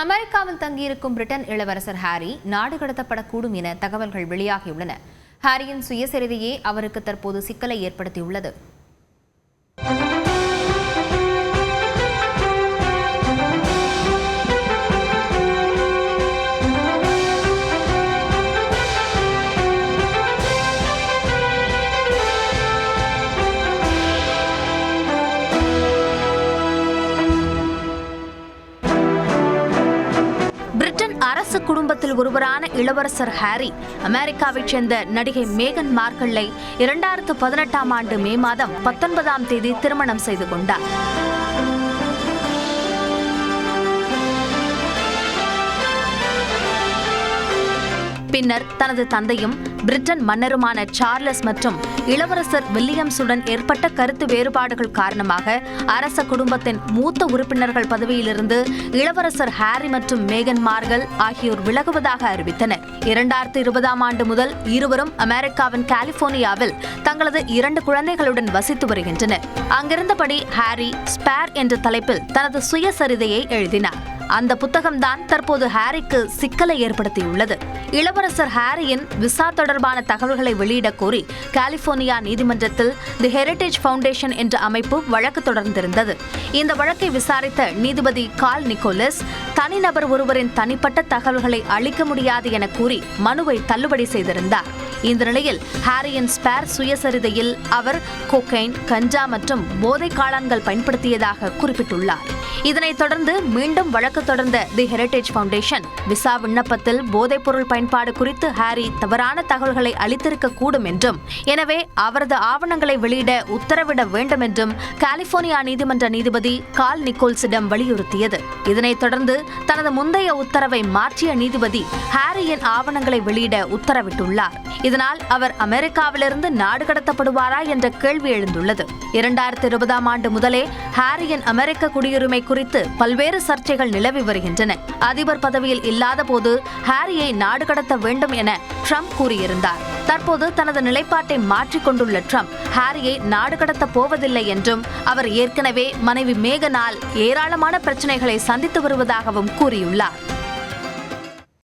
அமெரிக்காவில் தங்கியிருக்கும் பிரிட்டன் இளவரசர் ஹாரி நாடு கடத்தப்படக்கூடும் என தகவல்கள் வெளியாகியுள்ளன. ஹாரியின் சுயசரிதையே அவருக்கு தற்போது சிக்கலை ஏற்படுத்தியுள்ளது. அரசு குடும்பத்தில் ஒருவரான இளவரசர் ஹாரி அமெரிக்காவைச் சேர்ந்த நடிகை மேகன் மார்க்கல்லை இரண்டாயிரத்து பதினெட்டாம் ஆண்டு மே மாதம் பத்தொன்பதாம் தேதி திருமணம் செய்து கொண்டார். பின்னர் தனது தந்தையும் பிரிட்டன் மன்னருமான சார்லஸ் மற்றும் இளவரசர் வில்லியம்ஸுடன் ஏற்பட்ட கருத்து வேறுபாடுகள் காரணமாக அரச குடும்பத்தின் மூத்த உறுப்பினர்கள் பதவியிலிருந்து இளவரசர் ஹாரி மற்றும் மேகன் மார்கல் ஆகியோர் விலகுவதாக அறிவித்தனர். இரண்டாயிரத்து இருபதாம் ஆண்டு முதல் இருவரும் அமெரிக்காவின் கலிபோர்னியாவில் தங்களது இரண்டு குழந்தைகளுடன் வசித்து வருகின்றனர். அங்கிருந்தபடி ஹாரி ஸ்பேர் என்ற தலைப்பில் தனது சுயசரிதையை எழுதினார். அந்த புத்தகம்தான் தற்போது ஹாரிக்கு சிக்கலை ஏற்படுத்தியுள்ளது. இளவரசர் ஹாரியின் விசா தொடர்பான தகவல்களை வெளியிடக் கோரி கலிபோர்னியா நீதிமன்றத்தில் தி ஹெரிடேஜ் ஃபவுண்டேஷன் என்ற அமைப்பு வழக்கு தொடர்ந்திருந்தது. இந்த வழக்கை விசாரித்த நீதிபதி கால் நிக்கோலஸ் தனிநபர் ஒருவரின் தனிப்பட்ட தகவல்களை அளிக்க முடியாது என கூறி மனுவை தள்ளுபடி செய்திருந்தார். இந்த நிலையில் ஹாரியின் ஸ்பேர் சுயசரிதையில் அவர் கொக்கைன் கஞ்சா மற்றும் போதை காளான்கள் பயன்படுத்தியதாக குறிப்பிட்டுள்ளார். இதனைத் தொடர்ந்து மீண்டும் வழக்கு தொடர்ந்த தி ஹெரிட்டேஜ் பவுண்டேஷன் விசா விண்ணப்பத்தில் போதைப்பொருள் பயன்பாடு குறித்து ஹாரி தவறான தகவல்களை அளித்திருக்க கூடும் என்றும் எனவே அவரது ஆவணங்களை வெளியிட உத்தரவிட வேண்டும் என்றும் கலிபோர்னியா நீதிமன்ற நீதிபதி கால் நிக்கோல்ஸிடம் வலியுறுத்தியது. இதனைத் தொடர்ந்து தனது முந்தைய உத்தரவை மாற்றிய நீதிபதி ஹாரியின் ஆவணங்களை வெளியிட உத்தரவிட்டுள்ளார். இதனால் அவர் அமெரிக்காவிலிருந்து நாடு கடத்தப்படுவாரா என்ற கேள்வி எழுந்துள்ளது. இரண்டாயிரத்தி இருபதாம் ஆண்டு முதலே ஹாரியின் அமெரிக்க குடியுரிமை குறித்து பல்வேறு சர்ச்சைகள் நிலவி வருகின்றன. அதிபர் பதவியில் இல்லாத போது ஹாரியை நாடு கடத்த வேண்டும் என ட்ரம்ப் கூறியிருந்தார். தற்போது தனது நிலைப்பாட்டை மாற்றிக் கொண்டுள்ள ட்ரம்ப் ஹாரியை நாடு கடத்த போவதில்லை என்றும் அவர் ஏற்கனவே மனைவி மேகனால் ஏராளமான பிரச்சனைகளை சந்தித்து வருவதாகவும் கூறியுள்ளார்.